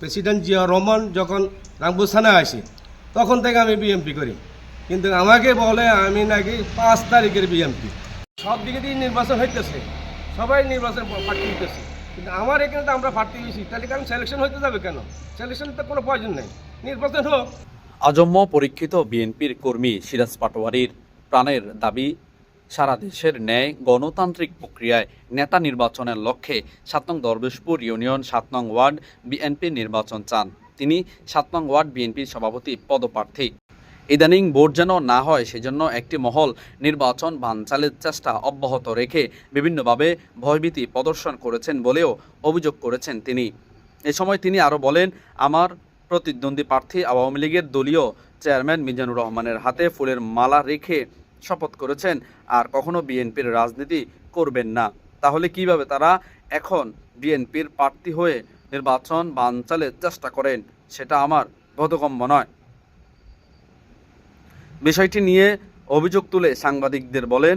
President Zia Rahman যখন রামপুর থানায় আসে, তখন থেকে আমি বিএমপি করি। কিন্তু আমাকে বলে আমি নাকি পাঁচ তারিখের বিএমপি। সব দিকে দিয়ে নির্বাচন হইতেছে, সবাই নির্বাচন প্রার্থী হইতেছে কিন্তু আমার এখানে তো আমরা প্রার্থী হয়েছি তাহলে কেন সিলেকশন হইতে যাবে কেন? সিলেকশন তো কোনো প্রয়োজন নেই। নির্বাচন হোক। আজম্ম পরীক্ষিত বিএনপির কর্মী সিরাজ পাটোয়ারির প্রাণের দাবি সারা দেশের ন্যায় গণতান্ত্রিক প্রক্রিয়ায় নেতা নির্বাচনের লক্ষ্যে সাত নং দরবেশপুর ইউনিয়ন, সাত নং ওয়ার্ড বিএনপি নির্বাচন চান। তিনি সাত নং ওয়ার্ড বিএনপির সভাপতি, পদপ্রার্থী। ইদানিং ভোট যেন না হয়, সেজন্য একটি মহল নির্বাচন বানচালের চেষ্টা অব্যাহত রেখে বিভিন্নভাবে ভয়ভীতি প্রদর্শন করেছেন বলেও অভিযোগ করেছেন তিনি। এ সময় তিনি আরও বলেন, আমার প্রতিদ্বন্দ্বী প্রার্থী আওয়ামী লীগের দলীয় চেয়ারম্যান মিজানুর রহমানের হাতে ফুলের মালা রেখে শপথ করেছেন আর কখনো বিএনপির রাজনীতি করবেন না। তাহলে কীভাবে তারা এখন বিএনপির প্রার্থী হয়ে নির্বাচন বানচালের চেষ্টা করেন, সেটা আমার বোধগম্য নয়। বিষয়টি নিয়ে অভিযোগ তুলে সাংবাদিকদের বলেন,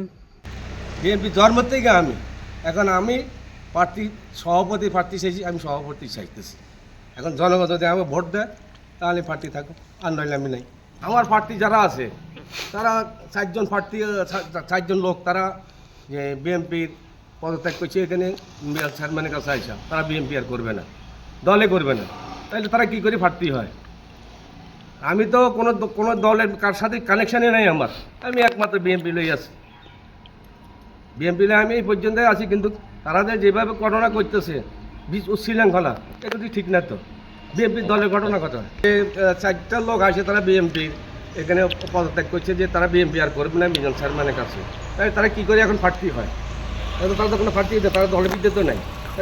বিএনপি জন্ম থেকে আমি, এখন আমি প্রার্থী, সভাপতি প্রার্থী চাইছি, আমি সভাপতি চাইতেছি। এখন জনগণ যদি আমাকে ভোট দেয়, তাহলে প্রার্থী থাকুক, আর নইলে আমি নাই। আমার প্রার্থী যারা আছে, তারা চারজন প্রার্থী চারজন লোক, তারা যে বিএনপির পদত্যাগ করছে, এখানে চেয়ারম্যানের কাছে আইসা, তারা বিএনপি আর করবে না, দলে করবে না। তাহলে তারা কী করে প্রার্থী হয়? আমি তো কোনো কোনো দলের কার সাথে কানেকশানই নেই আমার, আমি একমাত্র বিএনপি লই আছি। বিএনপি আমি এই পর্যন্তই আছি, কিন্তু তারা যেভাবে ঘটনা করতেছে, বিশ উচ্ছৃঙ্খলা এটা ঠিক না তো? বিএনপির দলের ঘটনা কথা চারটা লোক আসে তারা বিএনপি এখানে পদত্যাগ করছে যে তারা বিএনপি আর করবে না মিজন স্যার মানে কাছে। তাই তারা কী করে এখন প্রার্থী হয়? তাহলে তারা তো কোনো প্রার্থী তারা দলের বিদ্যুৎ তো নাই।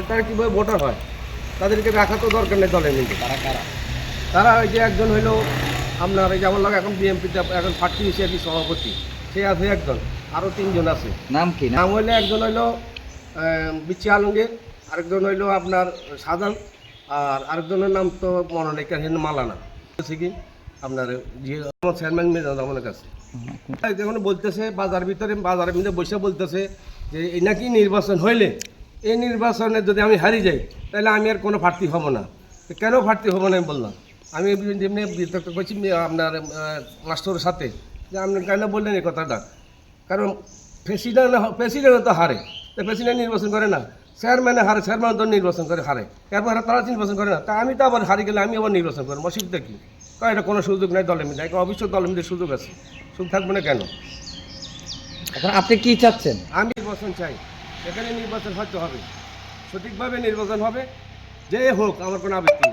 তারা কীভাবে ভোটার হয়? তাদেরকে রাখা তো দরকার নেই দলের নিজে তারা কারা? তারা ওই যে একজন হইল আপনার এই যেমন লোক এখন বিএনপিতে এখন প্রার্থী হিসেবে সভাপতি? সে আছে একজন আরও তিনজন আছে। নাম কি? নাম? হইলে একজন হইল বিচ্ছি আলমগীর আরেকজন হইল আপনার সাজান। আর আরেকজনের নাম তো মনে নেই কেন মালানা। হচ্ছে কি, আপনার যে আমার চেয়ারম্যান মেজাজ আমার কাছে। যখন বলতেছে, বাজার ভিতরে, বাজারের মধ্যে বসে বলতেছে যে, এই নাকি নির্বাচন হইলে, এই নির্বাচনে যদি আমি হারিয়ে যাই, তাহলে আমি আর কোনো প্রার্থী হব না। কেন প্রার্থী হব না আমি বললাম। আমি যেমনি বিতর্ক করছি আপনার মাস্টারের সাথে। যে আপনি কেন বললেন এই কথাটা? কারণ প্রেসিডেন্ট প্রেসিডেন্ট তো হারে। তো প্রেসিডেন্ট নির্বাচন করে না চেয়ারম্যানে হারে চেয়ারম্যান তো নির্বাচন করে হারে এরপর তারা নির্বাচন করে না তা আমি তো আবার হারি গেলে আমি আবার নির্বাচন করব অসুবিধা কি? কারণ এটা কোনো সুযোগ নাই দলের মধ্যে একটা অবশ্যই দলের মধ্যে সুযোগ আছে সুযোগ থাকবে না কেন? এখন আপনি কি চাচ্ছেন? আমি নির্বাচন চাই এখানে নির্বাচন হয়তো হবে সঠিকভাবে নির্বাচন হবে যে হোক আমার কোনো আবৃত্তি।